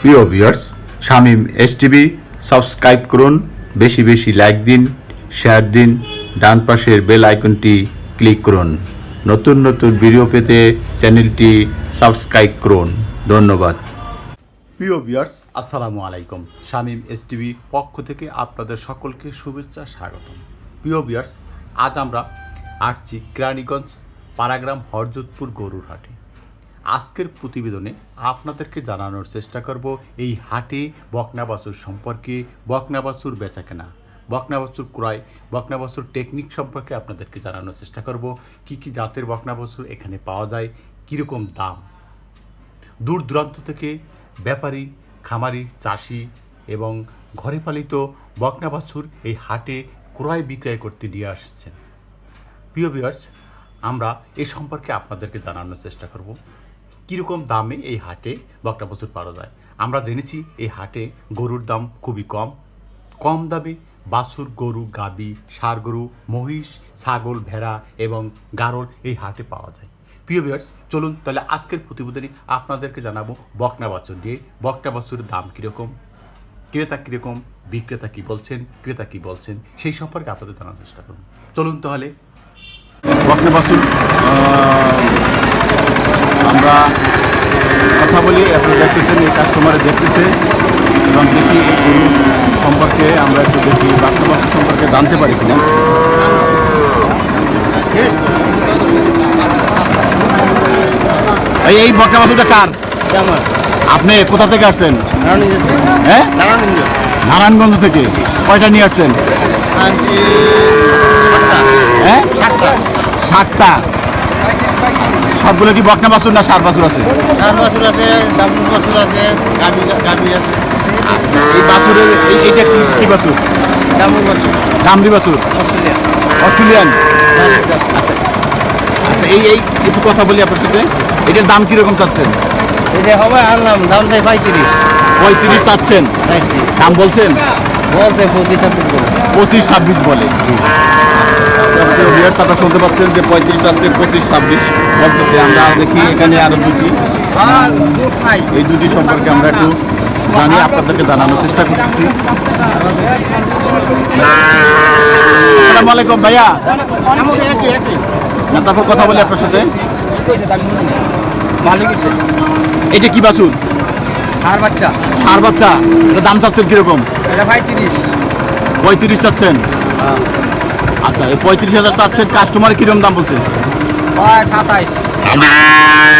প্রিয় viewers, Shamim S TV subscribe করুন, বেশি বেশি লাইক দিন, শেয়ার দিন, ডান পাশের বেল আইকনটি ক্লিক করুন। নতুন নতুন ভিডিও পেতে চ্যানেলটি সাবস্ক্রাইব করুন। ধন্যবাদ। প্রিয় ভিউয়ার্স, আসসালামু আলাইকুম। শামিম এস টিভি পক্ষ থেকে আপনাদের সকলকে শুভেচ্ছা, স্বাগতম। প্রিয় ভিউয়ার্স, আজ আমরা আসছি কেরানীগঞ্জ পারাগ্রাম হরজতপুর গরুর হাটে আজকের প্রতিবেদনে আপনাদেরকে জানানোর চেষ্টা করব এই হাটে বকনাবাসুর সম্পর্কে, বকনাবাসুর বেচাকেনা, বকনাবাসুর ক্রয়, বকনাবাসুর টেকনিক সম্পর্কে আপনাদেরকে জানানোর চেষ্টা করব। কি কি জাতের বকনাবাসুর এখানে পাওয়া যায়, কীরকম দাম? দূর দূরান্ত থেকে ব্যাপারী, খামারি, চাষি এবং ঘরে পালিত বকনা বাছুর এই হাটে ক্রয় বিক্রয় করতে নিয়ে আসছেন। প্রিয় বিয়ার্স আমরা এ সম্পর্কে আপনাদেরকে জানানোর চেষ্টা করব। কীরকম দামে এই হাটে বকটা বাছুর পাওয়া যায়? আমরা জেনেছি এই হাটে গরুর দাম খুবই কম। কম দামে বাছুর গরু, গাবি, ষাঁড় গরু, মহিষ, ছাগল, ভেড়া এবং গারল এই হাটে পাওয়া যায়। প্রিয় ভিউয়ার্স চলুন তাহলে আজকের প্রতিবেদনে আপনাদেরকে জানাব বকনা বাছুর দিয়ে বকনা বাছুরের দাম কীরকম? ক্রেতা কীরকম? বিক্রেতা কী বলছেন? ক্রেতা কী বলছেন? সেই সম্পর্কে আপনাদের জানার চেষ্টা করুন। চলুন তাহলে বকনা বাছুর আমরা কথা বলি আপনারা দেখতেছেন এই কাস্টমারে দেখতেছে। এবং দেখি এই গরু সম্পর্কে আমরা একটু দেখি বকনা সম্পর্কে জানতে পারি কিনা। এই বকনা বাছুরটা কার? আপনি কোথা থেকে আসছেন? নারায়ণগঞ্জ হ্যাঁ? নারায়ণগঞ্জ। থেকে। কয়টা নিয়ে আসছেন? সাতটা। হ্যাঁ? সাতটা। সবগুলো কি বকনা বাছুর না সার বাছুর আছে? চার বছর আছে ডাবুল বছর আছে আছে। এই বাছুরের এইটা কি কি বাছুর? বছর বাছুর? অস্ট্রেলিয়ান। Jersey, jersey. আচ্ছা। এই এই একটু কথা বলি আপনার সাথে। এটার দাম কীরকম চাচ্ছেন? যে হবে আনলাম দাম চাই পঁয়ত্রিশ। পঁয়ত্রিশ চাচ্ছেন? দাম বলছেন? বলতে পঁচিশ ছাব্বিশ বলে। পঁচিশ ছাব্বিশ বলে। আপনারা শুনতে পাচ্ছেন যে পঁয়ত্রিশ চাচ্ছে পঁচিশ ছাব্বিশ। বলতেছে আমরা দেখি এখানে আরও দুটি। এই দুটি সম্পর্কে আমরা একটু জানি আপনাদেরকে জানানোর চেষ্টা করতেছি। আসসালামু আলাইকুম ভাইয়া। না, তারপর কথা বলি আপনার সাথে। এটা কি বাছুর? আর বাচ্চা। সার বাচ্চা। এটা দাম চাচ্ছেন কীরকম? এটা পঁয়ত্রিশ পঁয়ত্রিশ চাচ্ছেন। আচ্ছা এই পঁয়ত্রিশ হাজার চাচ্ছেন কাস্টমার কীরকম দাম বলছে? সাতাইশ।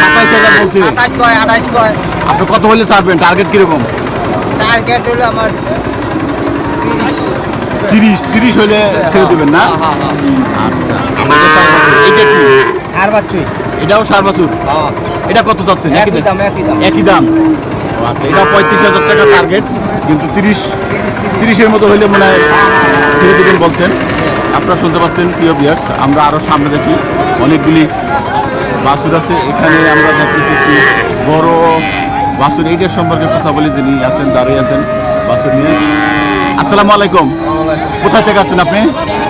সাতাইশ হাজার বলছে। সাতাইশ কয় আঠাইশ কয়। আপনি কত হলে ছাড়বেন? টার্গেট কীরকম টার্গেট হলো আমার তিরিশ। তিরিশ হলে ছেড়ে দেবেন না? হ্যাঁ হ্যাঁ সার বাচ্চুই এটাও সার বাছুর হ্যাঁ। এটা কত চাচ্ছেন? একই দাম একই দাম। আচ্ছা এটা পঁয়ত্রিশ হাজার টাকা টার্গেট কিন্তু তিরিশ তিরিশের মতো হইলে মনে হয় ছেড়ে দেবেন বলছেন। আপনারা শুনতে পাচ্ছেন প্রিয় বিয়ার্স আমরা আরও সামনে দেখি। অনেকগুলি বাসুর আছে। এখানে আমরা দেখতেছি একটি বড় বাসুর। এইটার সম্পর্কে কথা বলি যিনি আছেন দাঁড়িয়ে আছেন বাসুর নিয়ে। আসসালামু আলাইকুম। কোথা থেকে আছেন আপনি?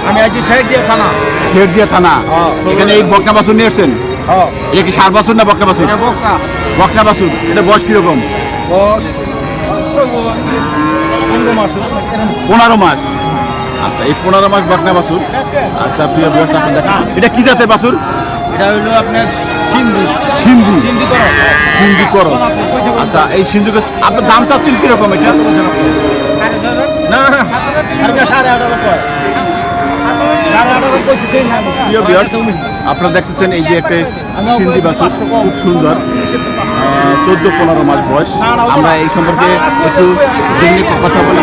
আমি আছি শেখ দিয়ে থানা। শেরদিয়া থানা। হ্যাঁ। এখানে এই বকনা বাসুর নিয়ে আসছেন? হ্যাঁ। এটা কি সার বাসুর না বকনা বাসুর? বকনা বাসুর। এটা বয়স কীরকম? মাস পনেরো মাস। আচ্ছা এই পনেরো মাস বকনা বাসুর আচ্ছা প্রিয় বিয়ার্স আপনি দেখেন এটা কি জাতের বাসুর এটা হলো আপনার সিন্ধু সিন্ধু সিন্ধু করো সিন্ধু করো আচ্ছা এই সিন্ধু আপনার দাম চাচ্ছেন কীরকম এটা না সাড়ে আপনারা দেখতেছেন এই যে একটা সিন্ধি বাসুর খুব সুন্দর চোদ্দ পনেরো মাস বয়স আমরা এই সম্পর্কে একটু কথা বলে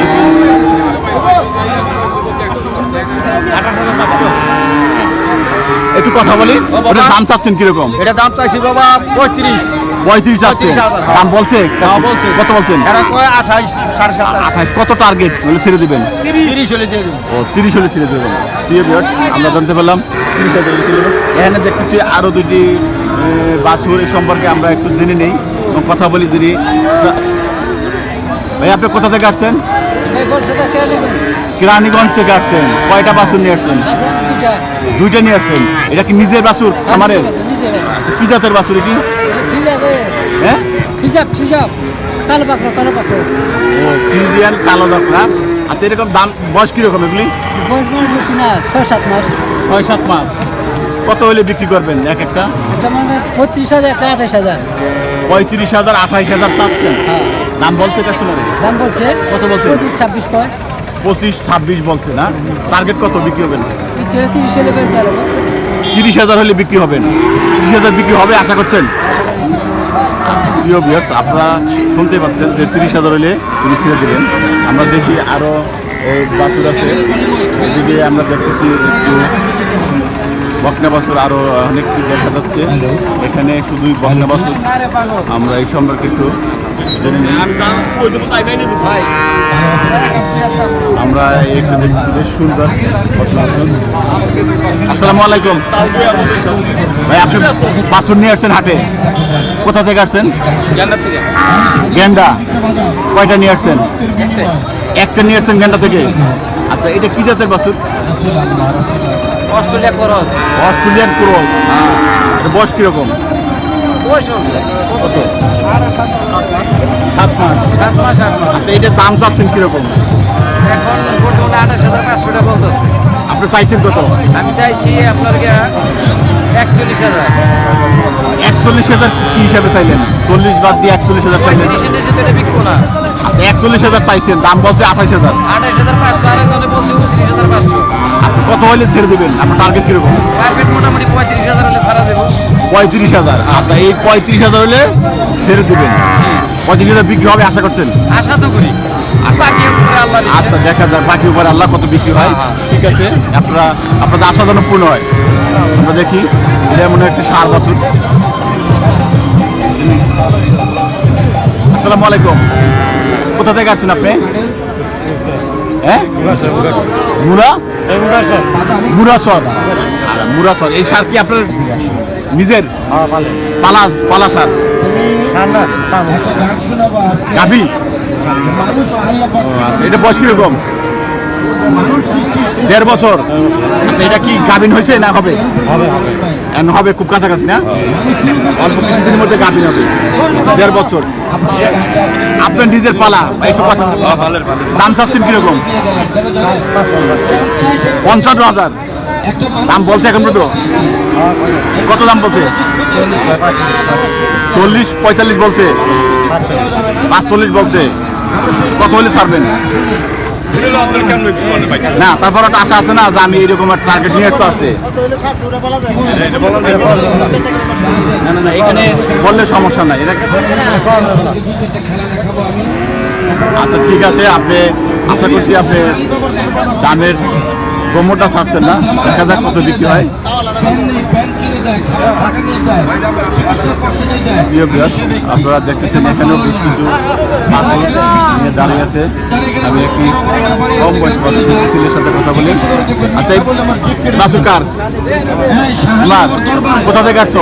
একটু কথা বলি। দাম চাচ্ছেন কীরকম? এটা দাম চাইছি বাবা পঁয়ত্রিশ। পঁয়ত্রিশ চাচ্ছে 35,000, হ্যাঁ। দাম বলছে? হ্যাঁ, বলছে। কত বলছেন? এরা কয়? আঠাইশ সাড়ে সাতাশ আঠাশ কত টার্গেট বলে ছেড়ে দিবেন। তিরিশ। হলে দিয়ে ও তিরিশ হলে ছেড়ে দেবেন। আমরা জানতে পারলাম তিরিশ হাজার। এখানে দেখতেছি আরও দুটি বাছুর সম্পর্কে আমরা একটু জেনে নেই। এবং কথা বলি যদি ভাই আপনি কোথা থেকে আসছেন? কেরানীগঞ্জ। থেকে আসছেন। কয়টা বাছুর নিয়ে আসছেন? দুইটা। নিয়ে আসছেন। এটা কি নিজের বাছুর? আমাদের? কি জাতের বাছুর এটি? হ্যাঁ? কালো কালো ও আচ্ছা এরকম দাম বয়স কীরকম এগুলি? বয়স বয়স বেশি না ছয় সাত মাস। ছয় সাত মাস। কত হলে বিক্রি করবেন? এক একটা? একটা মানে পঁয়ত্রিশ হাজার একটা আঠাশ হাজার। পঁয়ত্রিশ হাজার আঠাইশ হাজার চাচ্ছেন। হ্যাঁ। দাম বলছে কাস্টমারে দাম বলছে কত বলছে? পঁচিশ ছাব্বিশ কয়? পঁচিশ ছাব্বিশ বলছে না? টার্গেট কত বিক্রি ইচ্ছে তিরিশ হলে তিরিশ হাজার হলে বিক্রি হবেন তিরিশ হাজার বিক্রি হবে আশা করছেন? প্রিয় বিয়ার্স আপনারা শুনতে পাচ্ছেন যে তিরিশ হাজার হলে তিনি ছেড়ে দেবেন আমরা দেখি আরও বাসুর আছে। এদিকে আমরা দেখতেছি একটু বকনা বাছুর আরও অনেক কিছু দেখা যাচ্ছে। এখানে শুধুই বকনা বাছুর আমরা এই সম্পর্কে একটু জেনে নিই। আমরা একটু দেখছি বেশ সুন্দর আসসালামু আলাইকুম। ভাই আপনি বাছুর নিয়ে আসছেন হাটে? কোথা থেকে আসছেন? গেন্ডা কয়টা নিয়ে আসছেন? একটা নিয়ে আসছেন গেন্ডা থেকে? আচ্ছা এটা কি জাতের বাছুর? Australia cross. Australian cross. এটা বয়স কীরকম? কত? সাত মাস। আচ্ছা এটার দাম চাচ্ছেন কীরকম? এখন বর্তমানে আঠাশ হাজার পাঁচশো টাকা বলতেছে। আপনি চাইছেন কত? আমি চাইছি আপনার একচল্লিশ হাজার। একচল্লিশ হাজার কি হিসাবে চাইলেন? চল্লিশ বাদ দিয়ে একচল্লিশ হাজার চাইলেন। তো না। একচল্লিশ হাজার চাইছেন দাম বলছে আঠাশ হাজার। আঠাশ হাজার পাঁচশো আর একজনে বলছে উনত্রিশ হাজার পাঁচশো আপনি কত হলে ছেড়ে দেবেন? আপনার টার্গেট কীরকম? টার্গেট মোটামুটি পঁয়ত্রিশ হাজার। হলে সারা দেবো পঁয়ত্রিশ হাজার আচ্ছা এই পঁয়ত্রিশ হাজার হলে ছেড়ে দেবেন। পঁয়ত্রিশ হাজার বিক্রি হবে আশা করছেন? আশা তো করি। আচ্ছা দেখা যাক বাকি উপর আল্লাহ কত বিক্রি হয়। হ্যাঁ, হ্যাঁ। ঠিক আছে? আপনারা আপনাদের আশা যেন পূর্ণ হয়। আমরা দেখি এটা মনে একটি সার বছর। আসসালামু আলাইকুম। কোথা থেকে আসছেন আপনি? হ্যাঁ? মুরা? এই সার কি আপনার নিজের? পালা পালা সার। আচ্ছা এটা বয়স কীরকম? দেড় বছর। এটা কি গাভিন হয়েছে না হবে? হবে খুব কাছাকাছি না? অল্প কিছুদিনের মধ্যে গাভিন হবে। আচ্ছা, দেড় বছর। আপনার নিজের পালা একটু কথা দাম চাচ্ছেন কীরকম? পঞ্চান্ন হাজার। দাম বলছে এখন পর্যন্ত কত দাম বলছে? চল্লিশ পঁয়তাল্লিশ বলছে। পাঁচচল্লিশ বলছে। কত হলে ছাড়বেন? না তারপর একটা আশা আছে না যে আমি এরকম একটা টার্গেট নিয়ে আসতে আসছে। না। না না এখানে বললে সমস্যা নাই। এটা আচ্ছা ঠিক আছে আপনি আশা করছি আপনি দামের গোমরটা ছাড়ছেন না। দেখা যাক কত বিক্রি হয়। প্রিয় আপনারা দেখতেছেন এখানেও বেশ কিছু নিয়ে দাঁড়িয়ে আছে। আমি একটি কম বয়স ছেলের সাথে কথা বলি। আচ্ছা এই কার তোমার কোথা থেকে আসছো?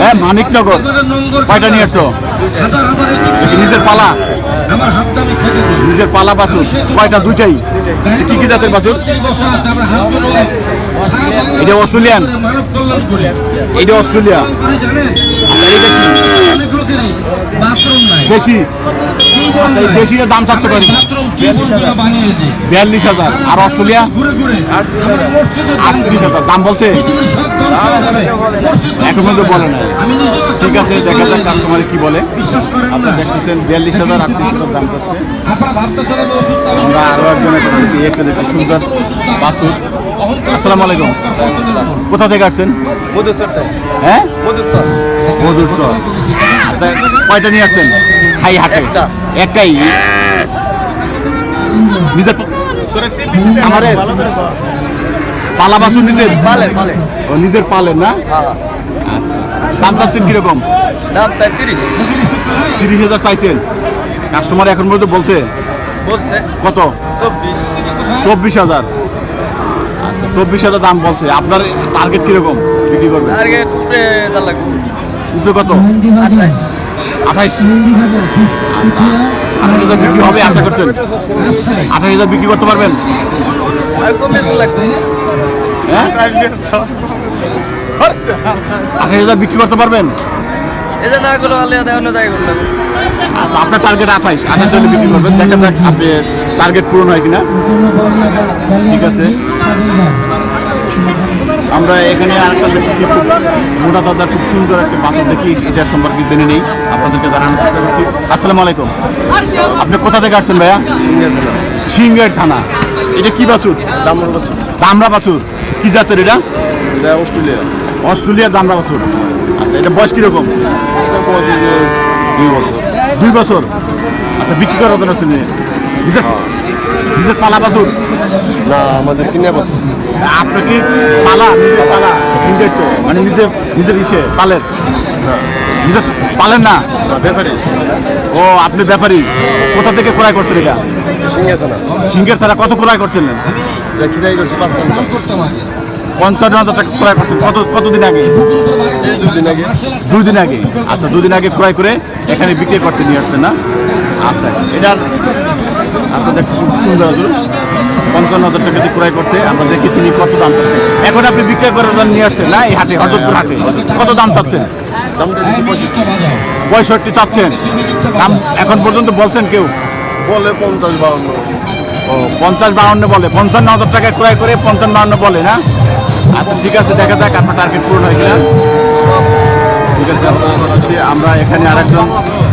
হ্যাঁ মানিকনগর। কয়টা নিয়ে আসছো? নিজের পালা? নিজের পালা বাছুর কয়টা? দুইটাই। কি কি জাতের বাছুর? এটা অস্ট্রেলিয়ান। এটা অস্ট্রেলিয়া। করে জানেন আর এটা কি? অনেক লোকেরই বাথরুম নাই দেশি আচ্ছা দেশিটা দাম চাচ্ছে পারি। বিয়াল্লিশ হাজার। আর অস্ট্রেলিয়া? আটত্রিশ হাজার। দাম বলছে? এখন পর্যন্ত বলে একটা ঠিক আছে, দেখা যাক। কাস্টমার কি বলে। আপনারা দেখতেছেন বিয়াল্লিশ হাজার, আটত্রিশ হাজার দাম করছে। আমরা আরও একজন একটা সুন্দর বাসুর আসসালামু আলাইকুম। কোথা থেকে আসছেন? হ্যাঁ? মধুসর মধুর চর আচ্ছা কয়টা নিয়ে আসছেন? খাই হাটে। একটাই? নিজের পালা বাসুর নিজের? পালে পালে ও নিজের পালেন না? হ্যাঁ। আচ্ছা। দাম চাচ্ছেন কীরকম? দাম চাই তিরিশ। তিরিশ হাজার চাইছেন। কাস্টমার এখন পর্যন্ত বলছে? বলছে। কত? চব্বিশ। চব্বিশ হাজার। চব্বিশ হাজার দাম বলছে। আপনার টার্গেট কীরকম? বিক্রি করবেন? টার্গেট উপরে যা লাগবে। উপরে কত? আঠাশ আঠাইশ আঠাশ হাজার বিক্রি হবে আশা করছেন? আঠাশ হাজার বিক্রি করতে পারবেন? হ্যাঁ? আঠাশ হাজার বিক্রি করতে পারবেন? আচ্ছা আপনার টার্গেট আঠাইশ। আঠাশ হলে বিক্রি করবেন। দেখা যাক আপনি টার্গেট পূরণ হয় কিনা। ঠিক আছে। আমরা এখানে আরেকটা দেখেছি খুব মোটা দাদা খুব সুন্দর একটা বাছর দেখি এটা সম্পর্কে জেনে নেই আপনাদেরকে জানানোর চেষ্টা করছি। আসসালামু আলাইকুম। আপনি কোথা থেকে আসছেন ভাইয়া? সিঙ্গের থানা। এটা কি বাছুর? দামর বছর। দামরা বাছুর। কি জাতের এটা? অস্ট্রেলিয়া। অস্ট্রেলিয়ার দামরা বাছুর। আচ্ছা এটা বয়স কীরকম? দুই বছর। দুই বছর। আচ্ছা বিক্রি করার কথা নিজের নিজের পালা বাছুর? না আমাদের কিনে বছর। আপনার কি? পালা নিজের পালা সিঙ্গের তো মানে নিজে নিজের ইসে পালের নিজের পালেন না ব্যাপারে ও আপনি ব্যাপারী কোথা থেকে ক্রয় করছেন এটা? সিঙ্গের ছাড়া কত ক্রয় করছেন? এটা কিনাই করছি পাঁচ পাঁচ পঞ্চান্ন হাজার টাকা ক্রয় করছেন। কত কতদিন আগে? আগে। দুই দিন আগে। আচ্ছা দুদিন আগে ক্রয় করে এখানে বিক্রি করতে নিয়ে আসছেন না? আচ্ছা এটার আপনার দেখতে খুব সুন্দর পঞ্চান্ন হাজার টাকা দিয়ে ক্রয় করছে আমরা দেখি তিনি কত দাম পাচ্ছেন। এখন আপনি বিক্রি করার জন্য নিয়ে আসছেন না এই হাটে হজরতপুর হাটে? কত দাম চাচ্ছেন? পঁয়ষট্টি চাচ্ছেন। দাম এখন পর্যন্ত বলছেন কেউ? বলে পঞ্চাশ বাউন্ন। ও পঞ্চাশ বাউন্ন বলে। পঞ্চান্ন হাজার টাকা ক্রয় করে পঞ্চান্ন বাউন্ন বলে না? আচ্ছা ঠিক আছে দেখা যাক আপনার টার্গেট পূরণ হয় কিনা। ঠিক আছে আমরা এখানে আরেকজন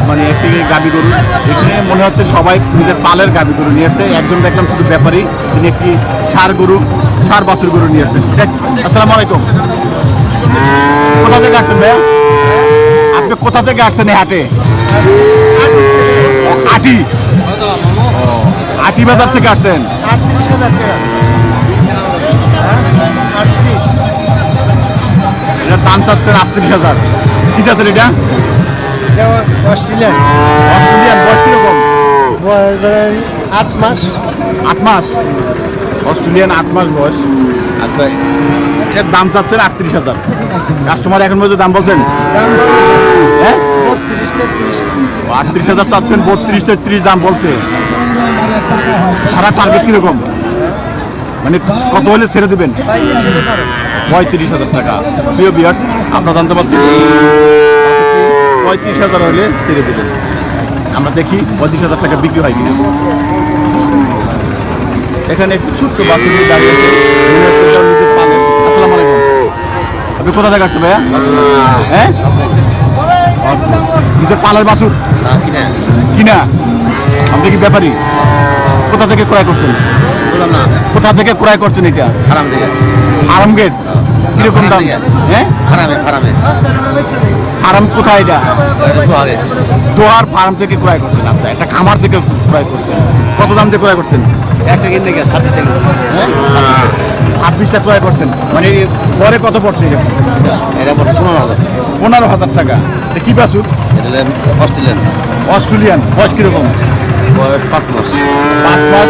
মানে একটি গাবি গরু। এখানে মনে হচ্ছে সবাই নিজের পালের গাবি গরু নিয়ে আসছে একজন দেখলাম শুধু ব্যাপারী, তিনি একটি সার গরু, সার বছর গরু নিয়ে আসছেন আসসালামু আলাইকুম। কোথা থেকে আসছেন ভাইয়া? আপনি কোথা থেকে আসছেন হাটে? আটি। আটি বাজার থেকে আসছেন? আটত্রিশ হাজার টাকা চাচ্ছেন আটত্রিশ হাজার। চাচ্ছেন এটা? Australia Australian. বয়স কীরকম? আট মাস। আট মাস? অস্ট্রেলিয়ান আট মাস বয়স। আচ্ছা এটার দাম চাচ্ছেন আটত্রিশ হাজার। কাস্টমার এখন পর্যন্ত দাম বলছেন? হ্যাঁ? আটত্রিশ হাজার চাচ্ছেন বত্রিশ তেত্রিশ দাম বলছে। সারা টার্গেট কীরকম? মানে কত হলে ছেড়ে দেবেন? পঁয়ত্রিশ হাজার টাকা। প্রিয় বিয়ার্স আপনারা জানতে পারছেন? পঁয়ত্রিশ হাজার হলে ছেড়ে দেবেন আমরা দেখি পঁয়ত্রিশ হাজার টাকা বিক্রি হয় কিনা। এখানে একটু ছোট্ট বাসে নিয়ে দাঁড়িয়ে আছে। হচ্ছে এটাও নিজের পালের। আসসালামু আলাইকুম। আপনি কোথা থেকে আসছেন ভাইয়া? হ্যাঁ? নিজের পালের বাসুর কিনা। আপনি কি ব্যাপারী? কোথা থেকে ক্রয় করছেন? কোথা থেকে ক্রয় করছেন এটা? খারাপ দিকে আরাম গেট কীরকম দাম? হ্যাঁ? খারাপে খারাপে আরাম কোথায় এটা? দোহার। ফার্ম থেকে ক্রয় করছেন আচ্ছা একটা খামার থেকে ক্রয় করছেন। কত দাম দিয়ে ক্রয় করছেন? একটা কিনতে গিয়ে ছাব্বিশ টাকা হ্যাঁ? ছাব্বিশটা ক্রয় করছেন। মানে পরে কত পড়ছে এটা? এটা পড়ে পনেরো হাজার। পনেরো হাজার টাকা। এটা কি বাসুর এটা অস্ট্রেলিয়ান। অস্ট্রেলিয়ান। বয়স কীরকম? পাঁচ মাস। পাঁচ মাস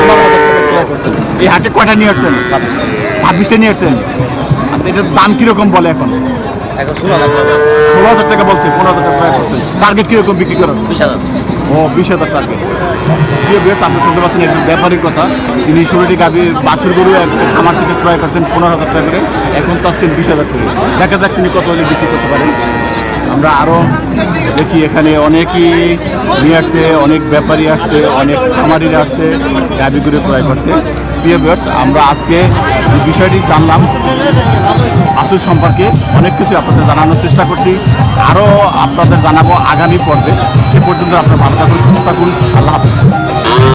পনেরো হাজার টাকা ক্রয় করছেন। এই হাটে কয়টা নিয়ে আসছেন? ছাব্বিশটা নিয়ে আসছেন? এটার দাম কীরকম বলে এখন? এখন ষোলো হাজার টাকা। ষোলো হাজার টাকা বলছে পনেরো হাজার টাকা করছেন টার্গেট কীরকম বিক্রি করেন বিশ হাজার। ও বিশ হাজার টার্গেট প্রিয় বেশ আপনি শুনতে পাচ্ছেন একজন ব্যাপারীর কথা। তিনি ষোলোটি গাভি বাছুর গরু খামার থেকে ক্রয় করছেন পনেরো হাজার টাকা করে। এখন চাচ্ছেন বিশ হাজার করে। দেখা যাক তিনি কত হলে বিক্রি করতে পারেন। আমরা আরও দেখি এখানে অনেকই নিয়ে আসছে অনেক ব্যাপারী আসছে অনেক খামারিরা আসছে গাভি গরু ক্রয় করতে। প্রিয় আমরা আজকে বিষয়টি জানলাম। আসুর সম্পর্কে অনেক কিছু আপনাদের জানানোর চেষ্টা করছি। আরও আপনাদের জানাব আগামী পর্বে। সে পর্যন্ত আপনার ভালো থাকুন, সুস্থ থাকুন। আল্লাহ হাফিজ।